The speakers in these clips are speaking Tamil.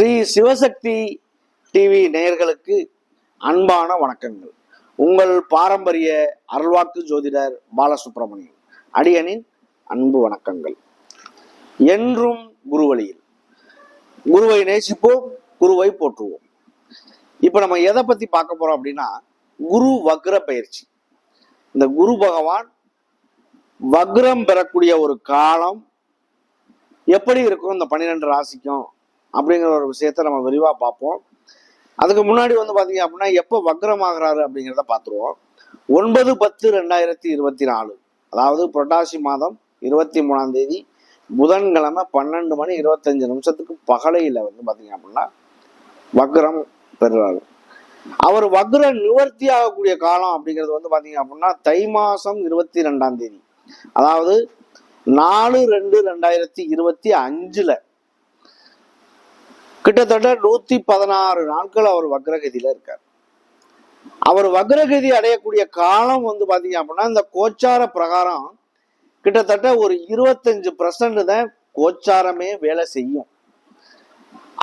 ஸ்ரீ சிவசக்தி டிவி நேயர்களுக்கு அன்பான வணக்கங்கள். உங்கள் பாரம்பரிய அருள்வாக்கு ஜோதிடர் பாலசுப்ரமணியன் அடியனின் அன்பு வணக்கங்கள். என்றும் குருவழியில். குருவை நேசிப்போம் குருவை போற்றுவோம். இப்போ நம்ம எதை பத்தி பார்க்க போறோம் அப்படின்னா குரு வக்ர பயிற்சி. இந்த குரு பகவான் வக்ரம் பெறக்கூடிய ஒரு காலம் எப்படி இருக்கும்? இந்த பன்னிரெண்டு ராசிக்கும் அப்படிங்கிற ஒரு விஷயத்த நம்ம விரிவாக பார்ப்போம். அதுக்கு முன்னாடி வந்து பார்த்தீங்க அப்படின்னா எப்போ வக்ரம் அப்படிங்கிறத பார்த்துருவோம். ஒன்பது பத்து ரெண்டாயிரத்தி இருபத்தி நாலு. அதாவது புரட்டாசி மாதம் இருபத்தி மூணாம் தேதி புதன்கிழமை பன்னெண்டு மணி இருபத்தஞ்சு நிமிஷத்துக்கு பகலையில் வந்து பார்த்தீங்க அப்படின்னா வக்ரம் பெறுறாரு. அவர் வக்ர நிவர்த்தி ஆகக்கூடிய காலம் அப்படிங்கிறது வந்து பார்த்தீங்க அப்படின்னா தை மாதம் இருபத்தி ரெண்டாம் தேதி. அதாவது நாலு ரெண்டு ரெண்டாயிரத்தி இருபத்தி அஞ்சில் கிட்டத்தட்ட நூத்தி பதினாறு நாட்கள் அவர் வக்ரகதியில இருக்கார். அவர் வக்ரகதி அடையக்கூடிய காலம் வந்து பாத்தீங்க அப்படின்னா இந்த கோச்சார பிரகாரம் கிட்டத்தட்ட ஒரு இருபத்தஞ்சு பர்சன்ட் தான் கோச்சாரமே வேலை செய்யும்.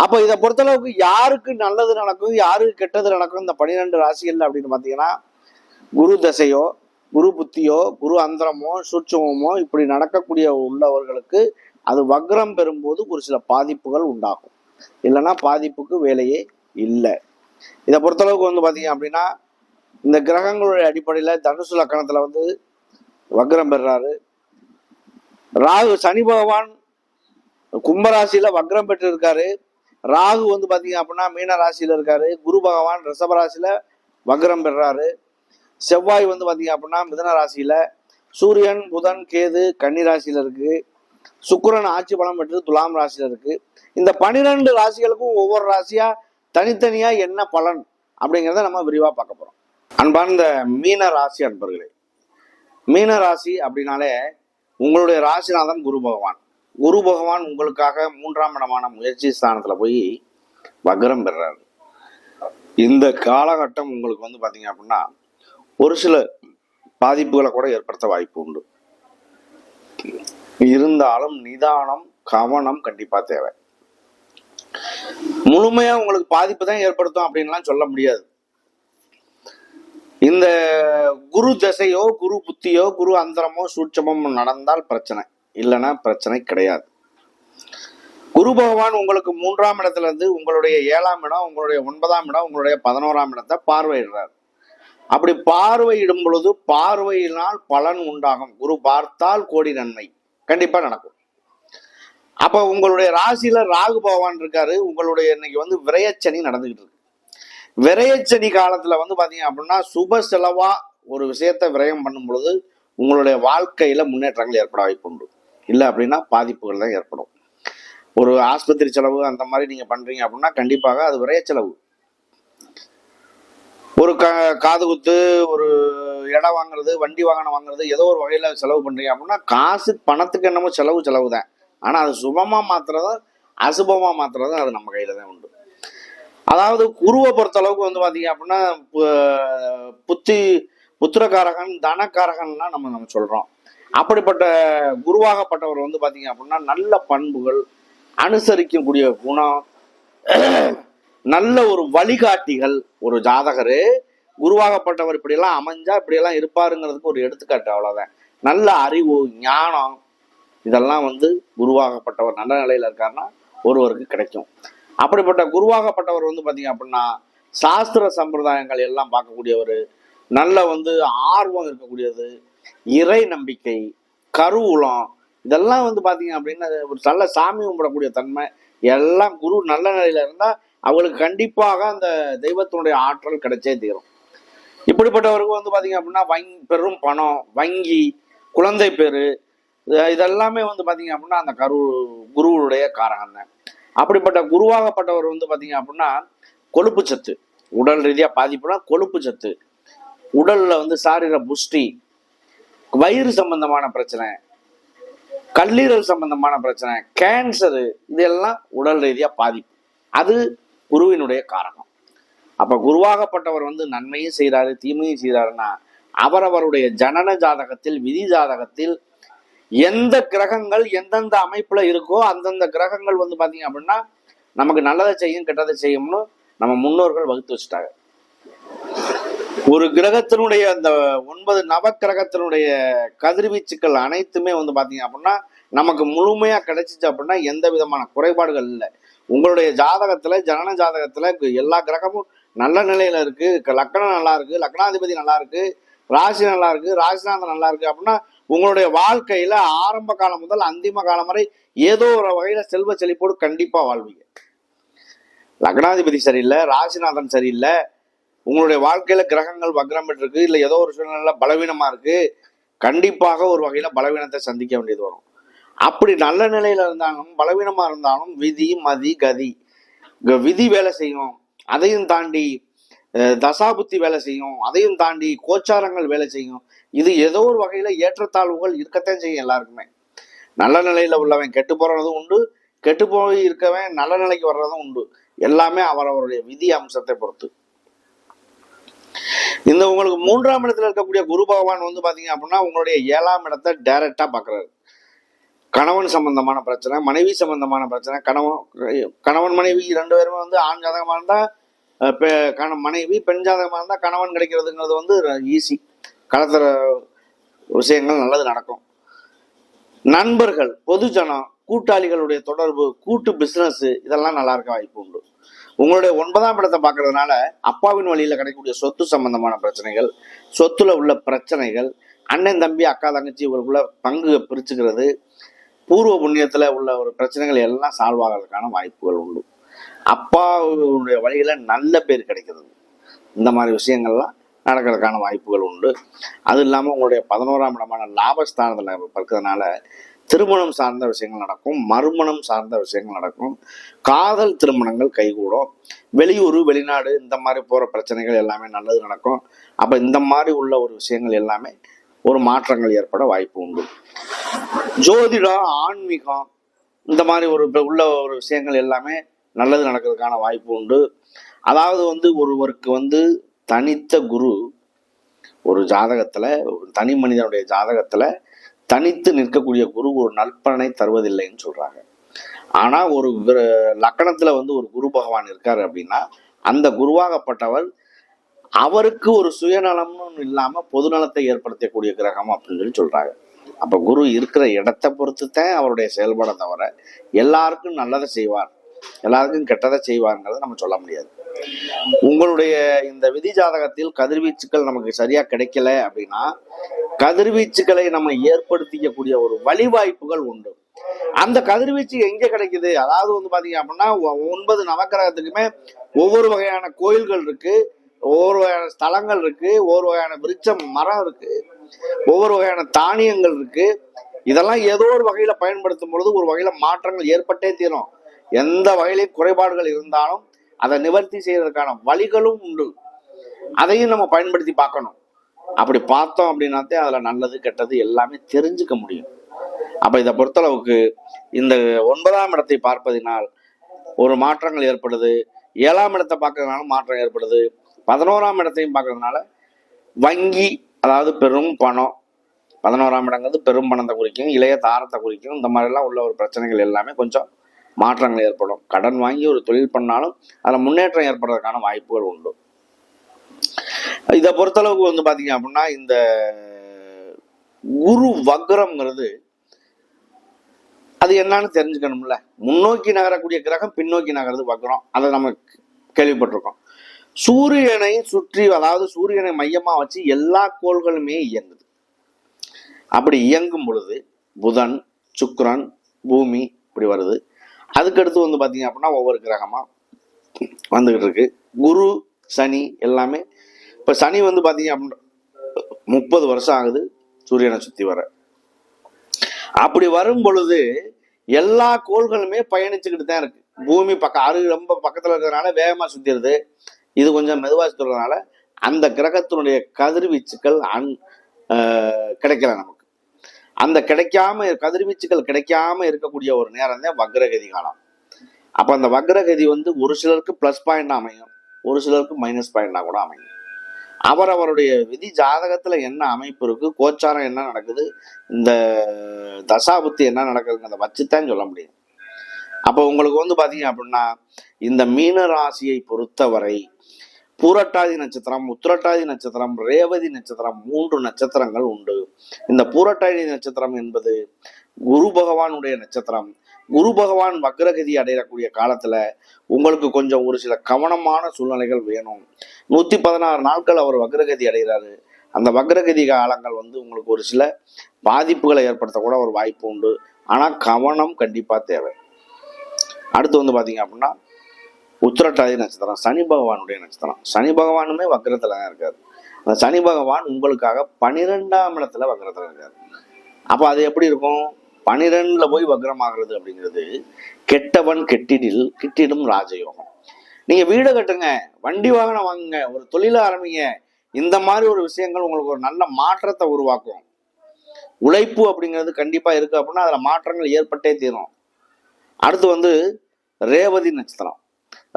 அப்ப இதை பொறுத்தளவுக்கு யாருக்கு நல்லது நடக்கும் யாருக்கு கெட்டது நடக்கும் இந்த பன்னிரெண்டு ராசிகள் அப்படின்னு பாத்தீங்கன்னா குரு தசையோ குரு புத்தியோ குரு அந்தரமோ சூட்சமோ இப்படி நடக்கக்கூடிய உள்ளவர்களுக்கு அது வக்ரம் பெறும்போது ஒரு சில பாதிப்புகள் உண்டாகும். இல்லைன்னா பாதிப்புக்கு வேலையே இல்லை. இதை பொறுத்தளவுக்கு வந்து பார்த்தீங்க அப்படின்னா இந்த கிரகங்களுடைய அடிப்படையில் தனுசு லக்கணத்தில் வந்து வக்ரம் பெறுறாரு ராகு சனி பகவான் கும்பராசியில வக்ரம் பெற்று இருக்காரு ராகு வந்து பார்த்தீங்க அப்படின்னா மீன ராசியில இருக்காரு. குரு பகவான் ரிஷப வக்ரம் பெறுறாரு செவ்வாய் வந்து பார்த்தீங்க அப்படின்னா மிதன ராசியில சூரியன் புதன் கேது கன்னி ராசியில இருக்கு. சுக்கரன் ஆட்சி பலம் பெற்று துலாம் ராசியில இருக்கு. இந்த பனிரெண்டு ராசிகளுக்கும் ஒவ்வொரு ராசியா தனித்தனியா என்ன பலன் அப்படிங்கிறத நம்ம விரிவா பார்க்க போறோம். அன்பார்ந்த மீன ராசி அன்பர்களே மீன ராசி அப்படின்னாலே உங்களுடைய ராசிநாதன் குரு பகவான். குரு பகவான் உங்களுக்காக மூன்றாம் இடமான முயற்சி ஸ்தானத்துல போய் வக்ரம் பெறுறாரு இந்த காலகட்டம் உங்களுக்கு வந்து பாத்தீங்க அப்படின்னா ஒரு சில பாதிப்புகளை கூட ஏற்படுத்த வாய்ப்பு உண்டு. இருந்தாலும் நிதானம் கவனம் கண்டிப்பா தேவை. முழுமையா உங்களுக்கு பாதிப்பு தான் ஏற்படுத்தும் அப்படின்லாம் சொல்ல முடியாது. இந்த குரு தசையோ குரு புத்தியோ குரு அந்தரமோ சூட்சமோ நடந்தால் பிரச்சனை. இல்லைன்னா பிரச்சனை கிடையாது. குரு பகவான் உங்களுக்கு மூன்றாம் இடத்துல இருந்து உங்களுடைய ஏழாம் இடம் உங்களுடைய ஒன்பதாம் இடம் உங்களுடைய பதினோராம் இடத்தை பார்வையிடுறார். அப்படி பார்வையிடும் பொழுது பார்வையினால் பலன் உண்டாகும். குரு பார்த்தால் கோடி நன்மை. கண்டிப்பா நடக்கும். அப்ப உங்களுடைய ராசியில ராகு பகவான் இருக்காரு. உங்களுடைய இன்னைக்கு வந்து விரயச்சனி நடந்துகிட்டு இருக்கு. விரயச்சனி காலத்துல வந்து பாத்தீங்க அப்படின்னா சுப செலவா ஒரு விஷயத்த விரயம் பண்ணும் பொழுது உங்களுடைய வாழ்க்கையில முன்னேற்றங்கள் ஏற்பட வாய்ப்பு உண்டு. இல்லை அப்படின்னா பாதிப்புகள் தான் ஏற்படும். ஒரு ஆஸ்பத்திரி செலவு அந்த மாதிரி நீங்க பண்றீங்க அப்படின்னா கண்டிப்பாக அது விரைய செலவு. ஒரு க காது குத்து ஒரு இடம் வாங்குறது வண்டி வாகனம் வாங்குறது ஏதோ ஒரு வகையில செலவு பண்றீங்க அப்படின்னா காசு பணத்துக்கு என்னமோ செலவு செலவு தான் ஆனால் அது சுபமாக மாத்துறதும் அசுபமாக மாத்துறதும் அது நம்ம கையில் தான் உண்டு. அதாவது குருவை பொறுத்த அளவுக்கு வந்து பார்த்தீங்க அப்படின்னா புத்தி புத்திரகாரகன் தனக்காரகன்லாம் நம்ம நம்ம சொல்கிறோம் அப்படிப்பட்ட குருவாகப்பட்டவர் வந்து பார்த்தீங்க அப்படின்னா நல்ல பண்புகள் அனுசரிக்கக்கூடிய குணம் நல்ல ஒரு வழிகாட்டிகள் ஒரு ஜாதகர் குருவாகப்பட்டவர் இப்படியெல்லாம் அமைஞ்சா இப்படியெல்லாம் இருப்பாருங்கிறதுக்கு ஒரு எடுத்துக்காட்டு அவ்வளோதான் நல்ல அறிவு ஞானம் இதெல்லாம் வந்து குருவாகப்பட்டவர் நல்ல நிலையில இருக்காருன்னா ஒருவருக்கு கிடைக்கும். அப்படிப்பட்ட குருவாகப்பட்டவர் வந்து பார்த்தீங்க அப்படின்னா சாஸ்திர சம்பிரதாயங்கள் எல்லாம் பார்க்கக்கூடியவர் நல்ல வந்து ஆர்வம் இருக்கக்கூடியது இறை நம்பிக்கை கருவூலம் இதெல்லாம் வந்து பார்த்தீங்க அப்படின்னா ஒரு நல்ல சாமி கும்பிடக்கூடிய தன்மை எல்லாம் குரு நல்ல நிலையில இருந்தால் அவங்களுக்கு கண்டிப்பாக அந்த தெய்வத்தினுடைய ஆற்றல் கிடைச்சே தீரும். இப்படிப்பட்டவருக்கு வந்து பார்த்தீங்க அப்படின்னா வங் பெரும் பணம் வங்கி குழந்தை பேரு இதெல்லாமே வந்து பார்த்தீங்க அப்படின்னா அந்த கரு குருவுடைய காரகம் தான். அப்படிப்பட்ட குருவாகப்பட்டவர் வந்து பார்த்தீங்க அப்படின்னா கொழுப்பு சத்து. உடல் ரீதியாக பாதிப்புனா கொழுப்பு சத்து. உடலில் வந்து சாரீர புஷ்டி வயிறு சம்பந்தமான பிரச்சனை கல்லீரல் சம்பந்தமான பிரச்சனை கேன்சரு இதெல்லாம் உடல் ரீதியாக பாதிப்பு. அது குருவினுடைய காரணம் அப்போ குருவாகப்பட்டவர் வந்து நன்மையும் செய்கிறாரு தீமையும் செய்கிறாருன்னா அவரவருடைய ஜனன ஜாதகத்தில் விதி ஜாதகத்தில் எந்த கிரகங்கள் எந்தெந்த அமைப்புல இருக்கோ அந்தந்த கிரகங்கள் வந்து பாத்தீங்க அப்படின்னா நமக்கு நல்லதை செய்யும் கெட்டதை செய்யும்னு நம்ம முன்னோர்கள் வகுத்து வச்சுட்டாங்க. ஒரு கிரகத்தினுடைய அந்த ஒன்பது நவக்கிரகத்தினுடைய கதிர்வீச்சுக்கள் அனைத்துமே வந்து பாத்தீங்க அப்படின்னா நமக்கு முழுமையா கிடைச்சிச்சு அப்படின்னா எந்த விதமான குறைபாடுகள் இல்லை. உங்களுடைய ஜாதகத்துல ஜனன ஜாதகத்துல எல்லா கிரகமும் நல்ல நிலையில இருக்கு. க- லக்னம் நல்லா இருக்கு லக்னாதிபதி நல்லா இருக்கு ராசி நல்லா இருக்கு ராசிநாதன் நல்லா இருக்கு அப்படின்னா உங்களுடைய வாழ்க்கையில ஆரம்ப காலம் முதல் அந்திம காலம் வரை ஏதோ ஒரு வகையில செல்வ செழிப்போடு கண்டிப்பா வாழ்வீங்க. லக்னாதிபதி சரியில்லை ராசிநாதன் சரியில்லை. உங்களுடைய வாழ்க்கையில கிரகங்கள் வக்ரம் இருக்கு இல்ல ஏதோ ஒரு சூழ்நிலை பலவீனமா இருக்கு. கண்டிப்பாக ஒரு வகையில பலவீனத்தை சந்திக்க வேண்டியது வரும். அப்படி நல்ல நிலையில இருந்தாலும் பலவீனமா இருந்தாலும் விதி மதி கதி. விதி வேலை செய்யும். அதையும் தாண்டி தசாபுத்தி வேலை செய்யும். அதையும் தாண்டி கோச்சாரங்கள் வேலை செய்யும். இது ஏதோ ஒரு வகையில ஏற்றத்தாழ்வுகள் இருக்கத்தான் செய்யும் எல்லாருக்குமே. நல்ல நிலையில உள்ளவன் கெட்டு போறதும் உண்டு கெட்டு போய் இருக்கவன் நல்ல நிலைக்கு வர்றதும் உண்டு. எல்லாமே அவரவருடைய விதி அம்சத்தை பொறுத்து. இந்த உங்களுக்கு மூன்றாம் இடத்துல இருக்கக்கூடிய குரு பகவான் வந்து பாத்தீங்க அப்படின்னா உங்களுடைய ஏழாம் இடத்தை டைரக்டா பாக்குறாரு. கணவன் சம்பந்தமான பிரச்சனை மனைவி சம்பந்தமான பிரச்சனை கணவன் கணவன் மனைவி ரெண்டு பேருமே வந்து ஆண் ஜாதகமா இருந்தா பெ- மனைவி பெண் ஜாதகமா இருந்தா கணவன் கிடைக்கிறதுங்கிறது வந்து ஈஸி களத்துற விஷயங்கள் நல்லது நடக்கும். நண்பர்கள் பொதுஜனம் கூட்டாளிகளுடைய தொடர்பு கூட்டு பிசினஸ் இதெல்லாம் நல்லா இருக்க வாய்ப்பு உண்டு. உங்களுடைய ஒன்பதாம் இடத்தை பார்க்கறதுனால அப்பாவின் வழியில் கிடைக்கக்கூடிய சொத்து சம்பந்தமான பிரச்சனைகள் சொத்துல உள்ள பிரச்சனைகள் அண்ணன் தம்பி அக்கா தங்கச்சி இவர்களுக்குள்ள பங்கு பிரிச்சுக்கிறது பூர்வ புண்ணியத்தில் உள்ள ஒரு பிரச்சனைகள் எல்லாம் சால்வ் ஆகிறதுக்கான வாய்ப்புகள் உண்டு. அப்பாவுடைய வழியில் நல்ல பேர் கிடைக்கிறது. இந்த மாதிரி விஷயங்கள்லாம் நடக்கிறதுக்கான வாய்ப்புகள் உண்டு. அது இல்லாமல் உங்களுடைய பதினோராம் இடமான லாபஸ்தானத்தில் இருக்கிறதுனால திருமணம் சார்ந்த விஷயங்கள் நடக்கும் மறுமணம் சார்ந்த விஷயங்கள் நடக்கும். காதல் திருமணங்கள் கைகூடும். வெளியூர் வெளிநாடு இந்த மாதிரி போகிற பிரச்சனைகள் எல்லாமே நல்லது நடக்கும். அப்போ இந்த மாதிரி உள்ள ஒரு விஷயங்கள் எல்லாமே ஒரு மாற்றங்கள் ஏற்பட வாய்ப்பு உண்டு. ஜோதிடம் ஆன்மீகம் இந்த மாதிரி ஒரு உள்ள ஒரு விஷயங்கள் எல்லாமே நல்லது நடக்கிறதுக்கான வாய்ப்பு உண்டு. அதாவது வந்து ஒருவருக்கு வந்து தனித்த குரு ஒரு ஜாதகத்துல தனி மனிதனுடைய ஜாதகத்துல தனித்து நிற்கக்கூடிய குரு ஒரு நற்பலனை தருவதில்லைன்னு சொல்றாங்க. ஆனா ஒரு விர- லக்கணத்துல வந்து ஒரு குரு பகவான் இருக்காரு அப்படின்னா அந்த குருவாகப்பட்டவர் அவருக்கு ஒரு சுயநலம்னு இல்லாம பொதுநலத்தை ஏற்படுத்தக்கூடிய கிரகம் அப்படின்னு சொல்லி சொல்றாங்க. அப்ப குரு இருக்கிற இடத்தை பொறுத்து தான் அவருடைய செயல்பாடை தவிர எல்லாருக்கும் நல்லதை செய்வார். எல்லாருக்கும் கெட்டதை செய்வாருங்கிறத நம்ம சொல்ல முடியாது. உங்களுடைய இந்த விதி ஜாதகத்தில் கதிர்வீச்சுக்கள் நமக்கு சரியா கிடைக்கல அப்படின்னா கதிர்வீச்சுக்களை நம்ம ஏற்படுத்திக்கக்கூடிய ஒரு வழிவாய்ப்புகள் உண்டு. அந்த கதிர்வீச்சு எங்க கிடைக்குது? அதாவது வந்து பாத்தீங்க அப்படின்னா ஒ- ஒன்பது நவக்கிரகத்துக்குமே ஒவ்வொரு வகையான கோயில்கள் இருக்கு ஒவ்வொரு வகையான ஸ்தலங்கள் இருக்கு ஒவ்வொரு வகையான விருட்சம் மரம் இருக்கு ஒவ்வொரு வகையான தானியங்கள் இருக்கு. இதெல்லாம் ஏதோ ஒரு வகையில பயன்படுத்தும் பொழுது ஒரு வகையில மாற்றங்கள் ஏற்பட்டே தீரும். எந்த வகையிலையும் குறைபாடுகள் இருந்தாலும் அதை நிவர்த்தி செய்யறதுக்கான வழிகளும் உண்டு. அதையும் நம்ம பயன்படுத்தி பார்க்கணும். அப்படி பார்த்தோம் அப்படின்னாத்தே அதில் நல்லது கெட்டது எல்லாமே தெரிஞ்சுக்க முடியும். அப்போ இதை பொறுத்தளவுக்கு இந்த ஒன்பதாம் இடத்தை பார்ப்பதினால் ஒரு மாற்றங்கள் ஏற்படுது. ஏழாம் இடத்தை பார்க்கறதுனால மாற்றம் ஏற்படுது. பதினோராம் இடத்தையும் பார்க்கறதுனால வங்கி அதாவது பெரும் பணம். பதினோராம் இடங்கிறது பெரும் பணத்தை குறிக்கும் இளைய தாரத்தை குறிக்கும் இந்த மாதிரிலாம் உள்ள ஒரு பிரச்சனைகள் எல்லாமே கொஞ்சம் மாற்றங்கள் ஏற்படும். கடன் வாங்கி ஒரு தொழில் பண்ணாலும் அதில் முன்னேற்றம் ஏற்படுறதுக்கான வாய்ப்புகள் உண்டு. இதை பொறுத்தளவுக்கு வந்து பார்த்தீங்க அப்படின்னா இந்த குரு வக்ரம்ங்கிறது அது என்னன்னு தெரிஞ்சுக்கணும்ல. முன்னோக்கி நகரக்கூடிய கிரகம் பின்னோக்கி நகர்றது வக்ரம். அதை நம்ம கேள்விப்பட்டிருக்கோம். சூரியனை சுற்றி அதாவது சூரியனை மையமாக வச்சு எல்லா கோள்களுமே இயங்குது. அப்படி இயங்கும் பொழுது புதன் சுக்ரன் பூமி இப்படி வருது. அதுக்கடுத்து வந்து பார்த்தீங்க அப்படின்னா ஒவ்வொரு கிரகமாக வந்துக்கிட்டு இருக்கு குரு சனி எல்லாமே இப்போ சனி வந்து பார்த்தீங்க அப்படின்னா முப்பது வருஷம் ஆகுது சூரியனை சுற்றி வர. அப்படி வரும் பொழுது எல்லா கோள்களுமே பயணிச்சுக்கிட்டு தான் இருக்கு. பூமி பக்கம் அரு ரொம்ப பக்கத்தில் இருக்கிறதுனால வேகமாக சுற்றிடுது இது கொஞ்சம் மெதுவாக சுற்றுறதுனால அந்த கிரகத்தினுடைய கதிர்வீச்சுக்கள் அன் கிடைக்கல நமக்கு. அந்த கிடைக்காம கதிர்வீச்சுகள் கிடைக்காம இருக்கக்கூடிய ஒரு நேரம் தான் வக்ரகதி காலம். அப்போ அந்த வக்ரகதி வந்து ஒரு சிலருக்கு ப்ளஸ் பாயிண்ட் அமையும். ஒரு சிலருக்கு மைனஸ் பாயிண்டா கூட அமையும். அவர் அவருடைய விதி ஜாதகத்துல என்ன அமைப்பு இருக்கு கோச்சாரம் என்ன நடக்குது இந்த தசாபுத்தி என்ன நடக்குதுங்கிறத வச்சுத்தான் சொல்ல முடியும். அப்போ உங்களுக்கு வந்து பார்த்தீங்க அப்படின்னா இந்த மீன ராசியை பொறுத்தவரை பூரட்டாதி நட்சத்திரம் உத்திரட்டாதி நட்சத்திரம் ரேவதி நட்சத்திரம் மூன்று நட்சத்திரங்கள் உண்டு. இந்த பூரட்டாதி நட்சத்திரம் என்பது குரு பகவானுடைய நட்சத்திரம். குரு பகவான் வக்ரகதி அடையக்கூடிய காலத்துல உங்களுக்கு கொஞ்சம் ஒரு சில கவனமான சூழ்நிலைகள் வேணும். நூத்தி பதினாறு நாட்கள் அவர் வக்ரகதி அடைகிறாரு. அந்த வக்ரகதி காலங்கள் வந்து உங்களுக்கு ஒரு சில பாதிப்புகளை ஏற்படுத்தக்கூட ஒரு வாய்ப்பு உண்டு. ஆனா கவனம் கண்டிப்பா தேவை. அடுத்து வந்து பாத்தீங்க அப்படின்னா உத்திரட்டாதி நட்சத்திரம் சனி பகவானுடைய நட்சத்திரம். சனி பகவானுமே வக்கரத்தில் தான் இருக்காரு. அந்த சனி பகவான் உங்களுக்காக பனிரெண்டாம் இடத்துல வக்கரத்தில் இருக்காரு. அப்போ அது எப்படி இருக்கும்? பனிரெண்டில் போய் வக்ரமாகிறது அப்படிங்கிறது கெட்டவன் கெட்டிடில் கிட்டிடும் ராஜயோகம். நீங்கள் வீடு கட்டுங்க வண்டி வாகனம் வாங்குங்க ஒரு தொழில ஆரம்பிங்க. இந்த மாதிரி ஒரு விஷயங்கள் உங்களுக்கு ஒரு நல்ல மாற்றத்தை உருவாக்கும். உழைப்பு அப்படிங்கிறது கண்டிப்பாக இருக்குது அப்படின்னா அதில் மாற்றங்கள் ஏற்பட்டே தீரும். அடுத்து வந்து ரேவதி நட்சத்திரம்.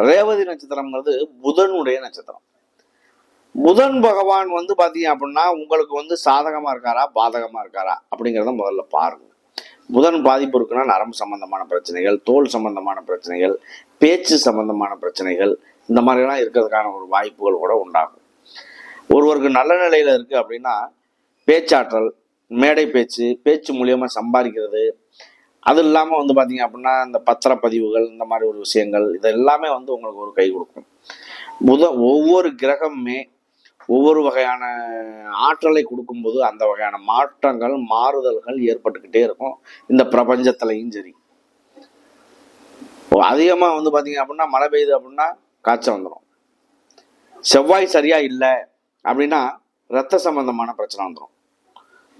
ரேவதி நட்சத்திரம்ங்கிறது புதனுடைய நட்சத்திரம். புதன் பகவான் வந்து பார்த்தீங்க அப்படின்னா உங்களுக்கு வந்து சாதகமாக இருக்காரா பாதகமாக இருக்காரா? அப்படிங்கிறத முதல்ல பாருங்க. புதன் பாதிப்பு இருக்குன்னா நரம்பு சம்பந்தமான பிரச்சனைகள் தோல் சம்பந்தமான பிரச்சனைகள் பேச்சு சம்பந்தமான பிரச்சனைகள் இந்த மாதிரிலாம் இருக்கிறதுக்கான ஒரு வாய்ப்புகள் கூட உண்டாகும். ஒருவருக்கு நல்ல நிலையில் இருக்குது அப்படின்னா பேச்சாற்றல் மேடை பேச்சு பேச்சு மூலியமாக சம்பாதிக்கிறது அது இல்லாமல் வந்து பார்த்தீங்க அப்படின்னா இந்த பத்திரப்பதிவுகள் இந்த மாதிரி ஒரு விஷயங்கள் இது எல்லாமே வந்து உங்களுக்கு ஒரு கை கொடுக்கும். புத ஒவ்வொரு கிரகமுமே ஒவ்வொரு வகையான ஆற்றலை கொடுக்கும்போது அந்த வகையான மாற்றங்கள் மாறுதல்கள் ஏற்பட்டுக்கிட்டே இருக்கும். இந்த பிரபஞ்சத்துலையும் சரி. அதிகமாக வந்து பார்த்தீங்க அப்படின்னா மழை பெய்யுது அப்படின்னா காய்ச்சல் வந்துடும் செவ்வாய் சரியாக இல்லை அப்படின்னா ரத்த சம்பந்தமான பிரச்சனை வந்துடும்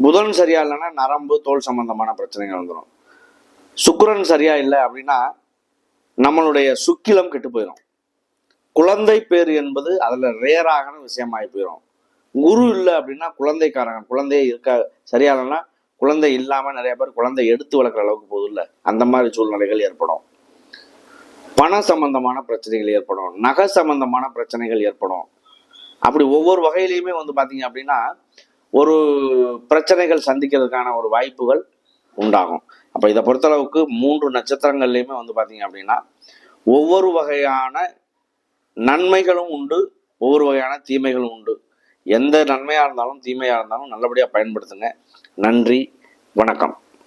புதன் சரியா இல்லைன்னா நரம்பு தோல் சம்பந்தமான பிரச்சனைகள் வந்துடும் சுக்கிரன் சரியா இல்லை அப்படின்னா நம்மளுடைய சுக்கிலம் கெட்டு போயிடும் குழந்தை பேர் என்பது அதில் ரேராகன விஷயமாகி போயிடும் குரு இல்லை அப்படின்னா குழந்தைக்காரங்க குழந்தையே இருக்க சரியா இல்லைன்னா குழந்தை இல்லாமல் நிறைய பேர் குழந்தை எடுத்து வளர்க்குற அளவுக்கு போதும் இல்லை. அந்த மாதிரி சூழ்நிலைகள் ஏற்படும். பண சம்பந்தமான பிரச்சனைகள் ஏற்படும். நகை சம்பந்தமான பிரச்சனைகள் ஏற்படும். அப்படி ஒவ்வொரு வகையிலையுமே வந்து பார்த்தீங்க அப்படின்னா ஒரு பிரச்சனைகள் சந்திக்கிறதுக்கான ஒரு வாய்ப்புகள் உண்டாகும். அப்போ இதை பொறுத்தளவுக்கு மூன்று நட்சத்திரங்கள்லையுமே வந்து பார்த்தீங்க அப்படின்னா ஒவ்வொரு வகையான நன்மைகளும் உண்டு ஒவ்வொரு வகையான தீமைகளும் உண்டு. எந்த நன்மையாக இருந்தாலும் தீமையாக இருந்தாலும் நல்லபடியாக பயன்படுத்துங்க. நன்றி வணக்கம்.